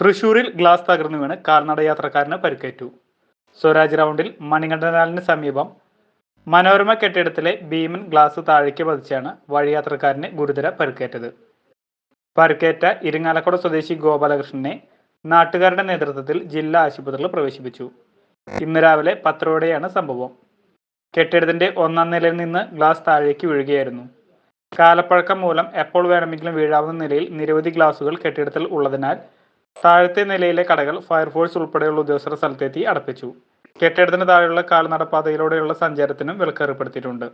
തൃശൂരിൽ ഗ്ലാസ് തകർന്നു വീണ് കാൽനട യാത്രക്കാരന് പരിക്കേറ്റു. സ്വരാജ് റൗണ്ടിൽ മണികണ്ഠനാലിന് സമീപം മനോരമ കെട്ടിടത്തിലെ ഭീമൻ ഗ്ലാസ് താഴേക്ക് പതിച്ചാണ് വഴിയാത്രക്കാരന് ഗുരുതര പരിക്കേറ്റത്. പരിക്കേറ്റ ഇരിങ്ങാലക്കുട സ്വദേശി ഗോപാലകൃഷ്ണനെ നാട്ടുകാരുടെ നേതൃത്വത്തിൽ ജില്ലാ ആശുപത്രിയിൽ പ്രവേശിപ്പിച്ചു. ഇന്ന് രാവിലെ പത്തരോടെയാണ് സംഭവം. കെട്ടിടത്തിന്റെ ഒന്നാം നിലയിൽ നിന്ന് ഗ്ലാസ് താഴേക്ക് വീഴുകയായിരുന്നു. കാലപ്പഴക്കം മൂലം എപ്പോൾ വേണമെങ്കിലും വീഴാവുന്ന നിലയിൽ നിരവധി ഗ്ലാസുകൾ കെട്ടിടത്തിൽ ഉള്ളതിനാൽ താഴത്തെ നിലയിലെ കടകൾ ഫയർഫോഴ്സ് ഉൾപ്പെടെയുള്ള ഉദ്യോഗസ്ഥർ സ്ഥലത്തെത്തി അടപ്പിച്ചു. കെട്ടിടത്തിന് താഴെയുള്ള കാൽനടപ്പാതയിലൂടെയുള്ള സഞ്ചാരത്തിനും വിലക്കേർപ്പെടുത്തിയിട്ടുണ്ട്.